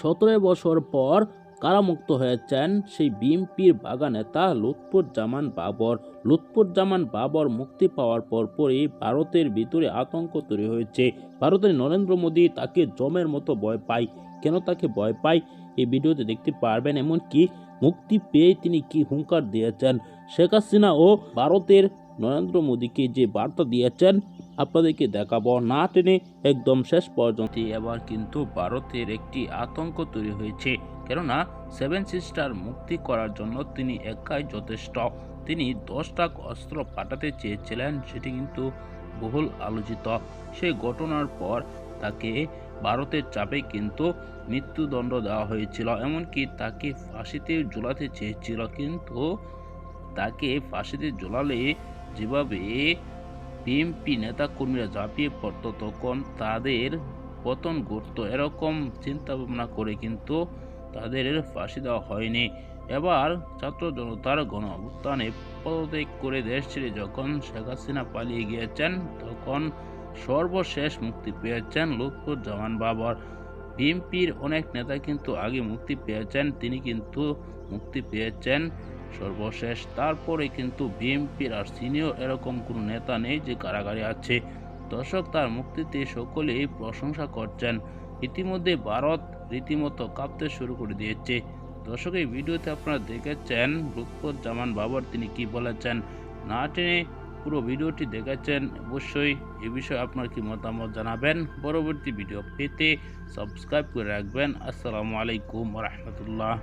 সতেরো বছর পর কারামুক্ত হয়েছেন সেই বিএনপির বাগা নেতা লুৎফুজ্জামান বাবর। লুৎফুজ্জামান বাবর মুক্তি পাওয়ার পরপরই ভারতের ভিতরে আতঙ্ক তৈরি হয়েছে। ভারতের নরেন্দ্র মোদী তাকে জমের মতো ভয় পায়। কেন তাকে ভয় পায়? এই ভিডিওতে দেখতে পারবেন এমনকি মুক্তি পেয়ে তিনি কি হুঙ্কার দিয়েছেন। শেখ হাসিনা ও ভারতের নরেন্দ্র মোদীকে যে বার্তা দিয়েছেন আপনাদেরকে দেখাবো। না টেনে একদম শেষ পর্যন্ত এবার কিন্তু ভারতের একটি আতঙ্ক তৈরি হয়েছে। কেননা, সেভেন সিস্টার মুক্তি করার জন্য তিনি একাই যথেষ্ট। তিনি দশটা অস্ত্র পাঠাতে চেয়েছিলেন, সেটি কিন্তু বহুল আলোচিত। সেই ঘটনার পর তাকে ভারতের চাপে কিন্তু মৃত্যুদণ্ড দেওয়া হয়েছিল। এমনকি তাকে ফাঁসিতে ঝোলাতে চেয়েছিল, কিন্তু তাকে ফাঁসিতে ঝোলালে যেভাবে বিএনপি নেতাকর্মীরা ঝাঁপিয়ে পড়তো তখন। তাদের পতন ঘটতো এরকম চিন্তা ভাবনা করে কিন্তু তাদের ফাঁসি দেওয়া হয়নি। এবার ছাত্র জনতার গণ অভ্যুত্থানে পদত্যাগ করে দেশ ছেড়ে যখন শেখ হাসিনা পালিয়ে গিয়েছেন, তখন সর্বশেষ মুক্তি পেয়েছেন লুৎফুজ্জামান বাবর। বিএনপির অনেক নেতা কিন্তু আগে মুক্তি পেয়েছেন, তিনি কিন্তু মুক্তি পেয়েছেন। সর্বশেষ, তারপরে কিন্তু বিএনপির আর সিনিয়র এরকম কোনো নেতা নেই যে কারাগারে আছে। দর্শক, তার মুক্তিতে সকলেই প্রশংসা করছেন। ইতিমধ্যে ভারত রীতিমতো কাঁপতে শুরু করে দিয়েছে। দর্শক, এই ভিডিওতে আপনারা দেখেছেন জামান বাবর তিনি কি বলেছেন? না টেনে পুরো ভিডিওটি দেখেছেন, অবশ্যই এ বিষয়ে আপনার কি মতামত জানাবেন? পরবর্তী ভিডিও পেতে সাবস্ক্রাইব করে রাখবেন। আসসালামু আলাইকুম রহমতুল্লাহ।